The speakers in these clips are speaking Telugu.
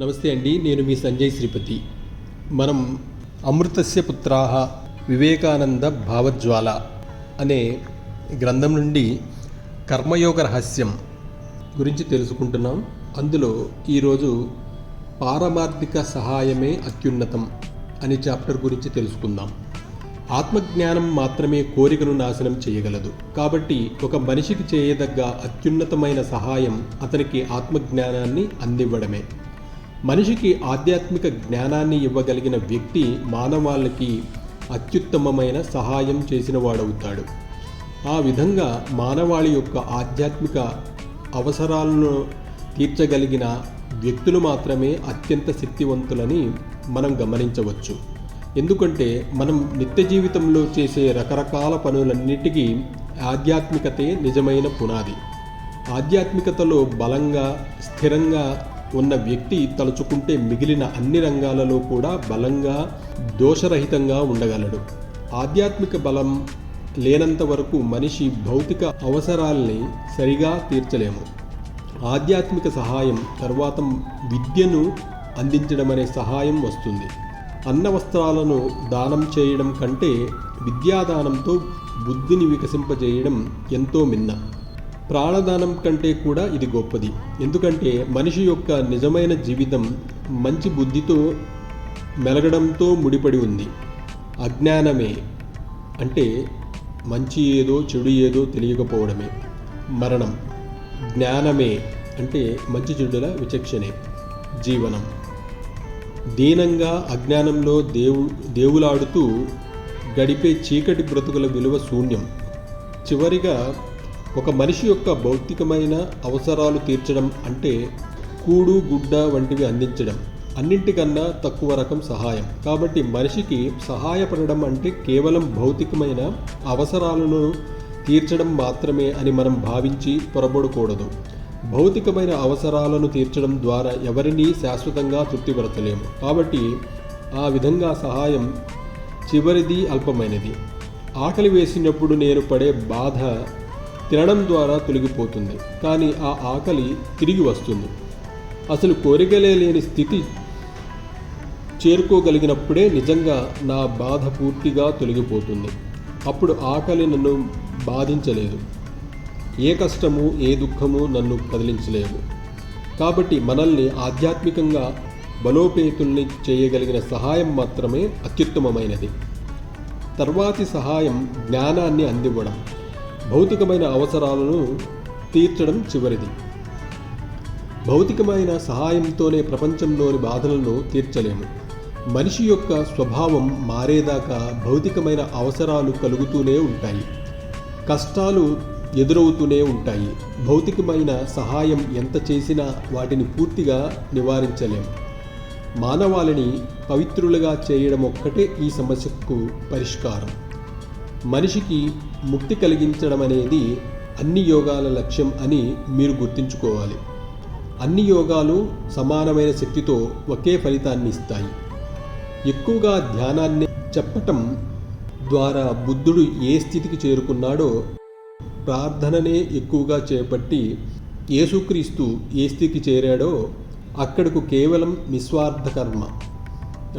నమస్తే అండి నేను మీ సంజయ్ శ్రీపతి. మనం అమృతస్య పుత్రాహ వివేకానంద భావజ్వాల అనే గ్రంథం నుండి కర్మయోగ రహస్యం గురించి తెలుసుకుంటున్నాం. అందులో ఈరోజు పారమార్థిక సహాయమే అత్యున్నతం అనే చాప్టర్ గురించి తెలుసుకుందాం. ఆత్మజ్ఞానం మాత్రమే కోరికను నాశనం చేయగలదు. కాబట్టి ఒక మనిషికి చేయదగ్గ అత్యున్నతమైన సహాయం అతనికి ఆత్మజ్ఞానాన్ని అందివ్వడమే. మనిషికి ఆధ్యాత్మిక జ్ఞానాన్ని ఇవ్వగలిగిన వ్యక్తి మానవాళికి అత్యుత్తమమైన సహాయం చేసిన వాడవుతాడు ఆ విధంగా మానవాళి యొక్క ఆధ్యాత్మిక అవసరాలను తీర్చగలిగిన వ్యక్తులు మాత్రమే అత్యంత శక్తివంతులని మనం గమనించవచ్చు. ఎందుకంటే మనం నిత్య జీవితంలో చేసే రకరకాల పనులన్నిటికీ ఆధ్యాత్మికతే నిజమైన పునాది. ఆధ్యాత్మికతలో బలంగా స్థిరంగా ఉన్న వ్యక్తి తలుచుకుంటే మిగిలిన అన్ని రంగాలలో కూడా బలంగా దోషరహితంగా ఉండగలడు. ఆధ్యాత్మిక బలం లేనంత వరకు మనిషి భౌతిక అవసరాల్ని సరిగా తీర్చలేము. ఆధ్యాత్మిక సహాయం తర్వాత విద్యను అందించడం అనే సహాయం వస్తుంది. అన్న వస్త్రాలను దానం చేయడం కంటే విద్యాదానంతో బుద్ధిని వికసింపజేయడం ఎంతో మిన్న. ప్రాణదానం కంటే కూడా ఇది గొప్పది. ఎందుకంటే మనిషి యొక్క నిజమైన జీవితం మంచి బుద్ధితో మెలగడంతో ముడిపడి ఉంది. అజ్ఞానమే. అంటే మంచి ఏదో చెడు ఏదో తెలియకపోవడమే. మరణం. జ్ఞానమే. అంటే మంచి చెడుల విచక్షణే. జీవనం. దీనంగా అజ్ఞానంలో దేవు దేవులాడుతూ గడిపే చీకటి బ్రతుకుల విలువ శూన్యం. చివరిగా ఒక మనిషి యొక్క భౌతికమైన అవసరాలు తీర్చడం అంటే కూడు గుడ్డ వంటివి అందించడం. అన్నింటికన్నా తక్కువ రకం సహాయం. కాబట్టి మనిషికి సహాయపడడం అంటే కేవలం భౌతికమైన అవసరాలను తీర్చడం మాత్రమే అని మనం భావించి పొరబడకూడదు. భౌతికమైన అవసరాలను తీర్చడం ద్వారా ఎవరినీ శాశ్వతంగా తృప్తిపరచలేము. కాబట్టి ఆ విధంగా సహాయం చివరిది అల్పమైనది. ఆకలి వేసినప్పుడు నేను పడే బాధ తినడం ద్వారా తొలగిపోతుంది కానీ ఆ ఆకలి తిరిగి వస్తుంది. అసలు కోరికలే లేని స్థితి చేరుకోగలిగినప్పుడే నిజంగా నా బాధ పూర్తిగా తొలగిపోతుంది. అప్పుడు ఆకలి నన్ను బాధించలేదు. ఏ కష్టము ఏ దుఃఖము నన్ను కదిలించలేవు కాబట్టి మనల్ని ఆధ్యాత్మికంగా బలోపేతుల్ని చేయగలిగిన సహాయం మాత్రమే అత్యుత్తమమైనది. తర్వాతి సహాయం జ్ఞానాన్ని అందివ్వడం. భౌతికమైన అవసరాలను తీర్చడం చివరిది. భౌతికమైన సహాయంతోనే ప్రపంచంలోని బాధలను తీర్చలేము. మనిషి యొక్క స్వభావం మారేదాకా భౌతికమైన అవసరాలు కలుగుతూనే ఉంటాయి. కష్టాలు ఎదురవుతూనే ఉంటాయి. భౌతికమైన సహాయం ఎంత చేసినా వాటిని పూర్తిగా నివారించలేము. మానవాళిని పవిత్రులుగా చేయడం ఒక్కటే ఈ సమస్యకు పరిష్కారం. మనిషికి ముక్తి కలిగించడం అనేది అన్ని యోగాల లక్ష్యం అని మీరు గుర్తుంచుకోవాలి. అన్ని యోగాలు సమానమైన శక్తితో ఒకే ఫలితాన్ని ఇస్తాయి. ఎక్కువగా ధ్యానాన్ని చెప్పటం ద్వారా బుద్ధుడు ఏ స్థితికి చేరుకున్నాడో ప్రార్థననే ఎక్కువగా చేపట్టి యేసుక్రీస్తు ఏ స్థితికి చేరాడో అక్కడకు కేవలం నిస్వార్థ కర్మ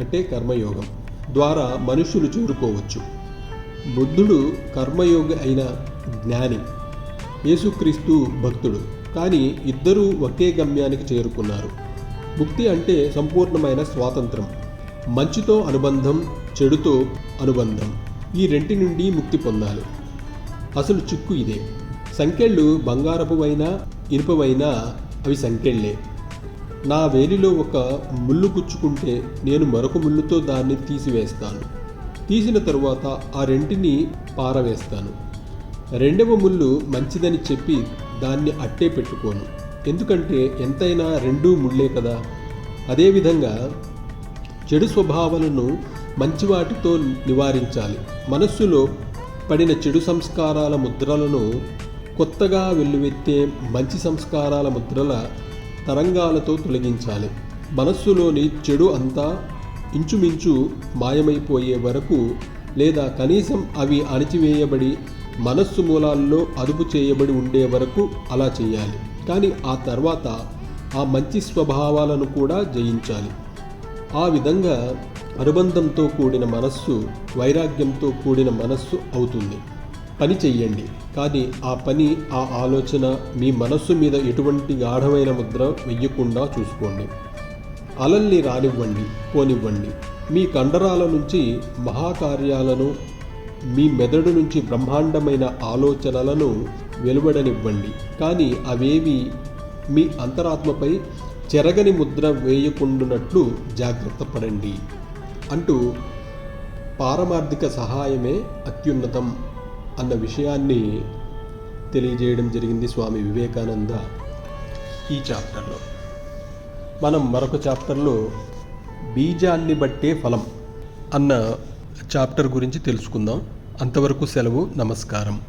అంటే కర్మయోగం ద్వారా మనుషులు చేరుకోవచ్చు. బుద్ధుడు కర్మయోగి అయిన జ్ఞాని యేసుక్రీస్తు భక్తుడు. కానీ ఇద్దరూ ఒకే గమ్యానికి చేరుకున్నారు. ముక్తి అంటే సంపూర్ణమైన స్వాతంత్రం మంచితో అనుబంధం చెడుతో అనుబంధం. ఈ రెంటి నుండి ముక్తి పొందాలి. అసలు చిక్కు ఇదే. సంకెళ్ళు బంగారపువైనా ఇనుపవైనా అవి సంకెళ్ళే నా వేలిలో ఒక ముళ్ళు గుచ్చుకుంటే నేను మరొక ముళ్ళుతో దాన్ని తీసివేస్తాను. తీసిన తరువాత ఆ రెంటిని పారవేస్తాను. రెండవ ముళ్ళు మంచిదని చెప్పి దాన్ని అట్టే పెట్టుకోను. ఎందుకంటే ఎంతైనా రెండూ ముళ్ళే కదా. అదేవిధంగా చెడు స్వభావాలను మంచి వాటితో నివారించాలి. మనస్సులో పడిన చెడు సంస్కారాల ముద్రలను కొత్తగా వెల్లువెత్తే మంచి సంస్కారాల ముద్రల తరంగాలతో తొలగించాలి. మనస్సులోని చెడు అంతా ఇంచుమించు మాయమైపోయే వరకు లేదా కనీసం అవి అణిచివేయబడి మనస్సు మూలాల్లో అదుపు చేయబడి ఉండే వరకు అలా చేయాలి. కానీ ఆ తర్వాత ఆ మంచి స్వభావాలను కూడా జయించాలి. ఆ విధంగా అనుబంధంతో కూడిన మనస్సు వైరాగ్యంతో కూడిన మనస్సు అవుతుంది. పని చెయ్యండి. కానీ ఆ పని ఆ ఆలోచన మీ మనస్సు మీద ఎటువంటి గాఢమైన ముద్ర వెయ్యకుండా చూసుకోండి. అలల్ని రానివ్వండి పోనివ్వండి. మీ కండరాల నుంచి మహాకార్యాలను మీ మెదడు నుంచి బ్రహ్మాండమైన ఆలోచనలను వెలువడనివ్వండి. కానీ అవేవి మీ అంతరాత్మపై చెరగని ముద్ర వేయకుండునట్లు జాగ్రత్త పడండి. అంటూ పారమార్థిక సహాయమే అత్యున్నతం అన్న విషయాన్ని తెలియజేయడం జరిగింది స్వామి వివేకానంద ఈ చాప్టర్లో. మనం మరొక చాప్టర్లో బీజాన్ని బట్టే ఫలం అన్న చాప్టర్ గురించి తెలుసుకుందాం. అంతవరకు సెలవు నమస్కారం.